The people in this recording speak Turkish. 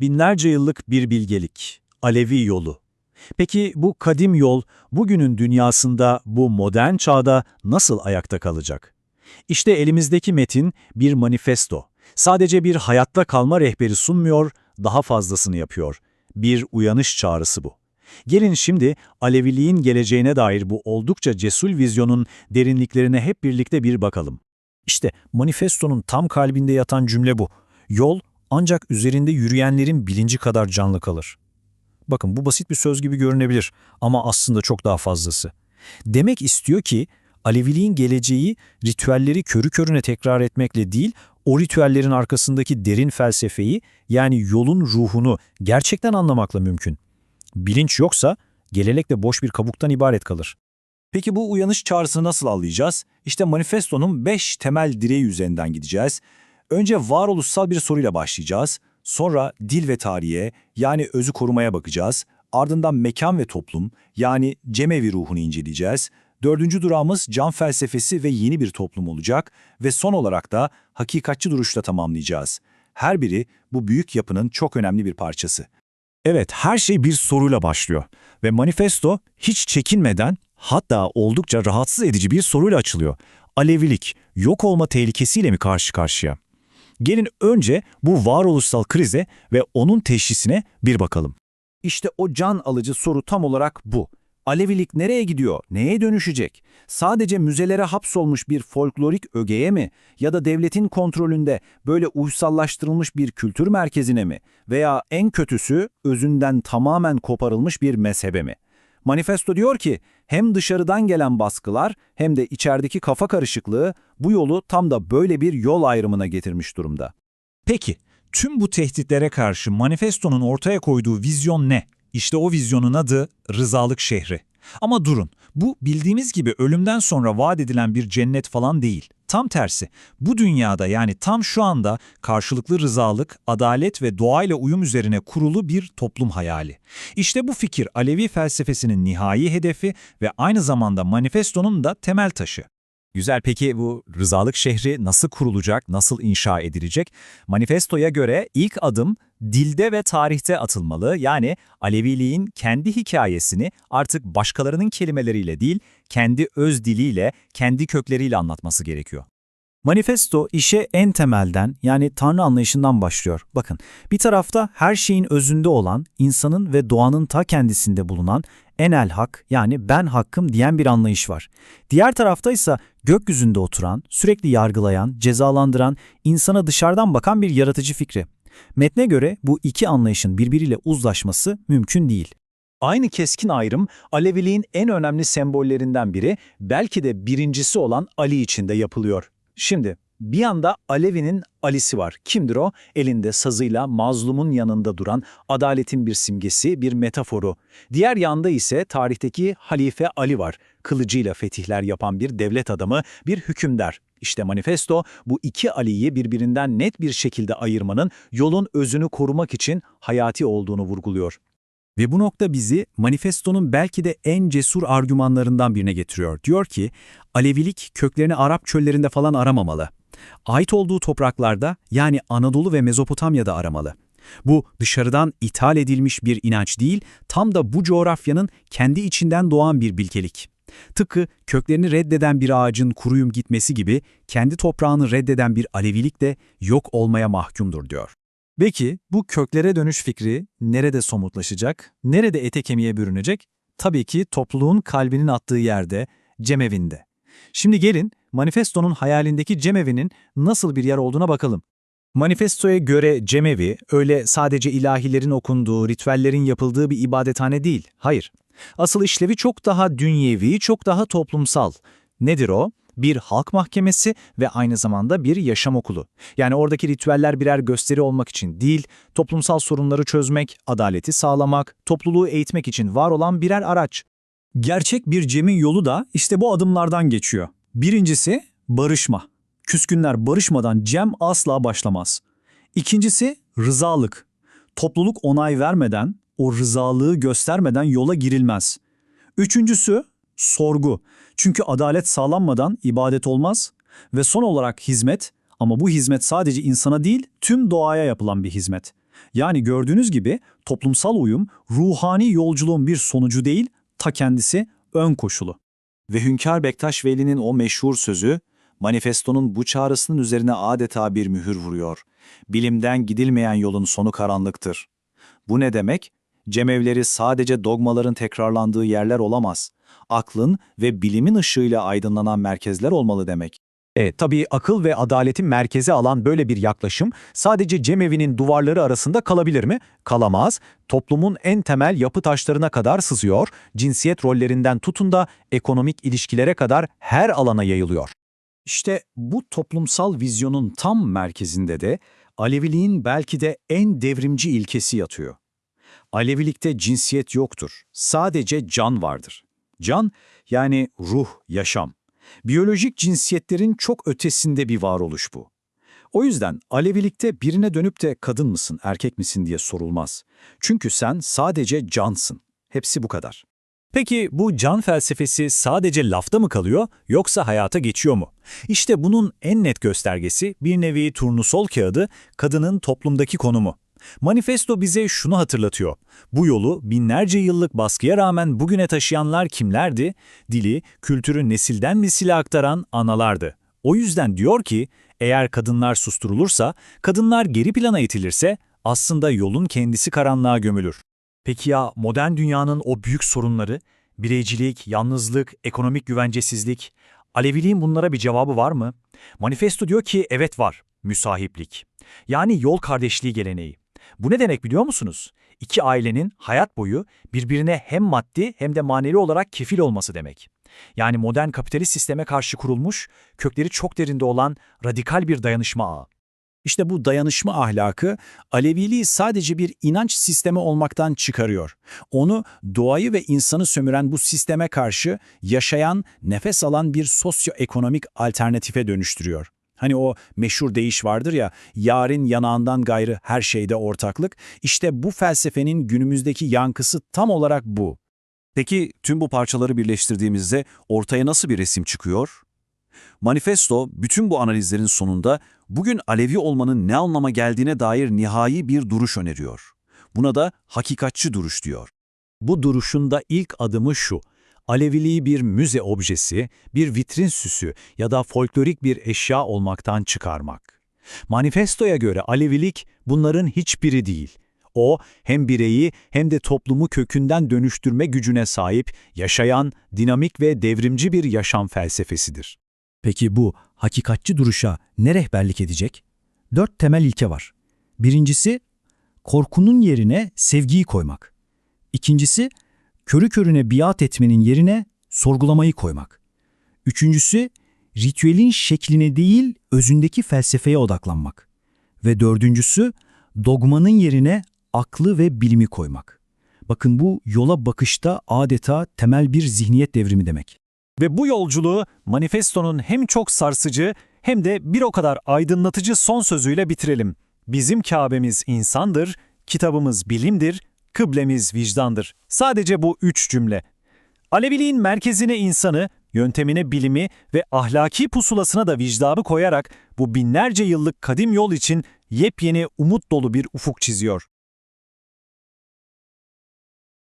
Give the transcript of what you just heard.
Binlerce yıllık bir bilgelik, Alevi yolu. Peki bu kadim yol bugünün dünyasında, bu modern çağda nasıl ayakta kalacak? İşte elimizdeki metin bir manifesto. Sadece bir hayatta kalma rehberi sunmuyor, daha fazlasını yapıyor. Bir uyanış çağrısı bu. Gelin şimdi Aleviliğin geleceğine dair bu oldukça cesur vizyonun derinliklerine hep birlikte bir bakalım. İşte manifestonun tam kalbinde yatan cümle bu. Yol ancak üzerinde yürüyenlerin bilinci kadar canlı kalır. Bakın bu basit bir söz gibi görünebilir ama aslında çok daha fazlası. Demek istiyor ki Aleviliğin geleceği ritüelleri körü körüne tekrar etmekle değil, o ritüellerin arkasındaki derin felsefeyi yani yolun ruhunu gerçekten anlamakla mümkün. Bilinç yoksa gelenek de boş bir kabuktan ibaret kalır. Peki bu uyanış çağrısını nasıl anlayacağız? İşte manifestonun 5 temel direği üzerinden gideceğiz. Önce varoluşsal bir soruyla başlayacağız. Sonra dil ve tarihe yani özü korumaya bakacağız. Ardından mekan ve toplum yani cemevi ruhunu inceleyeceğiz. Dördüncü durağımız can felsefesi ve yeni bir toplum olacak. Ve son olarak da hakikatçi duruşla tamamlayacağız. Her biri bu büyük yapının çok önemli bir parçası. Evet, her şey bir soruyla başlıyor ve manifesto hiç çekinmeden hatta oldukça rahatsız edici bir soruyla açılıyor. Alevilik, yok olma tehlikesiyle mi karşı karşıya? Gelin önce bu varoluşsal krize ve onun teşhisine bir bakalım. İşte o can alıcı soru tam olarak bu. Alevilik nereye gidiyor? Neye dönüşecek? Sadece müzelere hapsolmuş bir folklorik ögeye mi? Ya da devletin kontrolünde böyle uysallaştırılmış bir kültür merkezine mi? Veya en kötüsü özünden tamamen koparılmış bir mezhebe mi? Manifesto diyor ki hem dışarıdan gelen baskılar hem de içerideki kafa karışıklığı bu yolu tam da böyle bir yol ayrımına getirmiş durumda. Peki, tüm bu tehditlere karşı manifestonun ortaya koyduğu vizyon ne? İşte o vizyonun adı rızalık şehri. Ama durun, bu bildiğimiz gibi ölümden sonra vaat edilen bir cennet falan değil. Tam tersi, bu dünyada yani tam şu anda karşılıklı rızalık, adalet ve doğayla uyum üzerine kurulu bir toplum hayali. İşte bu fikir Alevi felsefesinin nihai hedefi ve aynı zamanda manifestonun da temel taşı. Güzel peki bu rızalık şehri nasıl kurulacak, nasıl inşa edilecek? Manifestoya göre ilk adım dilde ve tarihte atılmalı. Yani Aleviliğin kendi hikayesini artık başkalarının kelimeleriyle değil, kendi öz diliyle, kendi kökleriyle anlatması gerekiyor. Manifesto işe en temelden yani Tanrı anlayışından başlıyor. Bakın bir tarafta her şeyin özünde olan, insanın ve doğanın ta kendisinde bulunan enel hak yani ben hakkım diyen bir anlayış var. Diğer tarafta ise gökyüzünde oturan, sürekli yargılayan, cezalandıran, insana dışarıdan bakan bir yaratıcı fikri. Metne göre bu iki anlayışın birbiriyle uzlaşması mümkün değil. Aynı keskin ayrım Aleviliğin en önemli sembollerinden biri, belki de birincisi olan Ali için de yapılıyor. Şimdi bir yanda Alevi'nin Ali'si var. Kimdir o? Elinde sazıyla mazlumun yanında duran adaletin bir simgesi, bir metaforu. Diğer yanda ise tarihteki Halife Ali var. Kılıcıyla fetihler yapan bir devlet adamı, bir hükümdar. İşte manifesto bu iki Ali'yi birbirinden net bir şekilde ayırmanın yolun özünü korumak için hayati olduğunu vurguluyor. Ve bu nokta bizi manifestonun belki de en cesur argümanlarından birine getiriyor. Diyor ki, Alevilik köklerini Arap çöllerinde falan aramamalı. Ait olduğu topraklarda yani Anadolu ve Mezopotamya'da aramalı. Bu dışarıdan ithal edilmiş bir inanç değil, tam da bu coğrafyanın kendi içinden doğan bir bilgelik. Tıpkı köklerini reddeden bir ağacın kuruyum gitmesi gibi kendi toprağını reddeden bir Alevilik de yok olmaya mahkumdur diyor. Peki bu köklere dönüş fikri nerede somutlaşacak, nerede ete kemiğe bürünecek? Tabii ki topluluğun kalbinin attığı yerde, cemevinde. Şimdi gelin manifestonun hayalindeki cemevinin nasıl bir yer olduğuna bakalım. Manifestoya göre cemevi öyle sadece ilahilerin okunduğu, ritüellerin yapıldığı bir ibadethane değil. Hayır. Asıl işlevi çok daha dünyevi, çok daha toplumsal. Nedir o? Bir halk mahkemesi ve aynı zamanda bir yaşam okulu. Yani oradaki ritüeller birer gösteri olmak için değil, toplumsal sorunları çözmek, adaleti sağlamak, topluluğu eğitmek için var olan birer araç. Gerçek bir Cem'in yolu da işte bu adımlardan geçiyor. Birincisi barışma. Küskünler barışmadan Cem asla başlamaz. İkincisi rızalık. Topluluk onay vermeden, o rızalığı göstermeden yola girilmez. Üçüncüsü sorgu. Çünkü adalet sağlanmadan ibadet olmaz. Ve son olarak hizmet ama bu hizmet sadece insana değil tüm doğaya yapılan bir hizmet. Yani gördüğünüz gibi toplumsal uyum ruhani yolculuğun bir sonucu değil, ta kendisi ön koşulu. Ve Hünkar Bektaş Veli'nin o meşhur sözü, manifestonun bu çağrısının üzerine adeta bir mühür vuruyor. Bilimden gidilmeyen yolun sonu karanlıktır. Bu ne demek? Cemevleri sadece dogmaların tekrarlandığı yerler olamaz. Aklın ve bilimin ışığıyla aydınlanan merkezler olmalı demek. E, tabii akıl ve adaleti merkeze alan böyle bir yaklaşım sadece cemevinin duvarları arasında kalabilir mi? Kalamaz. Toplumun en temel yapı taşlarına kadar sızıyor, cinsiyet rollerinden tutun da ekonomik ilişkilere kadar her alana yayılıyor. İşte bu toplumsal vizyonun tam merkezinde de Aleviliğin belki de en devrimci ilkesi yatıyor. Alevilikte cinsiyet yoktur. Sadece can vardır. Can yani ruh, yaşam. Biyolojik cinsiyetlerin çok ötesinde bir varoluş bu. O yüzden Alevilikte birine dönüp de kadın mısın, erkek misin diye sorulmaz. Çünkü sen sadece cansın. Hepsi bu kadar. Peki bu can felsefesi sadece lafta mı kalıyor yoksa hayata geçiyor mu? İşte bunun en net göstergesi bir nevi turnusol kağıdı kadının toplumdaki konumu. Manifesto bize şunu hatırlatıyor. Bu yolu binlerce yıllık baskıya rağmen bugüne taşıyanlar kimlerdi? Dili, kültürü nesilden nesile aktaran analardı. O yüzden diyor ki, eğer kadınlar susturulursa, kadınlar geri plana itilirse aslında yolun kendisi karanlığa gömülür. Peki ya modern dünyanın o büyük sorunları, bireycilik, yalnızlık, ekonomik güvencesizlik, Aleviliğin bunlara bir cevabı var mı? Manifesto diyor ki evet var, müsahiplik. Yani yol kardeşliği geleneği. Bu ne demek biliyor musunuz? İki ailenin hayat boyu birbirine hem maddi hem de manevi olarak kefil olması demek. Yani modern kapitalist sisteme karşı kurulmuş, kökleri çok derinde olan radikal bir dayanışma ağı. İşte bu dayanışma ahlakı Aleviliği sadece bir inanç sistemi olmaktan çıkarıyor. Onu doğayı ve insanı sömüren bu sisteme karşı yaşayan, nefes alan bir sosyoekonomik alternatife dönüştürüyor. Hani o meşhur deyiş vardır ya, yarın yanağından gayrı her şeyde ortaklık. İşte bu felsefenin günümüzdeki yankısı tam olarak bu. Peki tüm bu parçaları birleştirdiğimizde ortaya nasıl bir resim çıkıyor? Manifesto bütün bu analizlerin sonunda bugün Alevi olmanın ne anlama geldiğine dair nihai bir duruş öneriyor. Buna da hakikatçi duruş diyor. Bu duruşun da ilk adımı şu. Aleviliği bir müze objesi, bir vitrin süsü ya da folklorik bir eşya olmaktan çıkarmak. Manifestoya göre Alevilik bunların hiçbiri değil. O hem bireyi hem de toplumu kökünden dönüştürme gücüne sahip, yaşayan, dinamik ve devrimci bir yaşam felsefesidir. Peki bu hakikatçi duruşa ne rehberlik edecek? Dört temel ilke var. Birincisi, korkunun yerine sevgiyi koymak. İkincisi, körü körüne biat etmenin yerine sorgulamayı koymak. Üçüncüsü, ritüelin şekline değil özündeki felsefeye odaklanmak. Ve dördüncüsü, dogmanın yerine aklı ve bilimi koymak. Bakın bu yola bakışta adeta temel bir zihniyet devrimi demek. Ve bu yolculuğu manifestonun hem çok sarsıcı hem de bir o kadar aydınlatıcı son sözüyle bitirelim. Bizim Kabe'miz insandır, kitabımız bilimdir, kıblemiz vicdandır. Sadece bu üç cümle. Aleviliğin merkezine insanı, yöntemine bilimi ve ahlaki pusulasına da vicdanı koyarak bu binlerce yıllık kadim yol için yepyeni umut dolu bir ufuk çiziyor.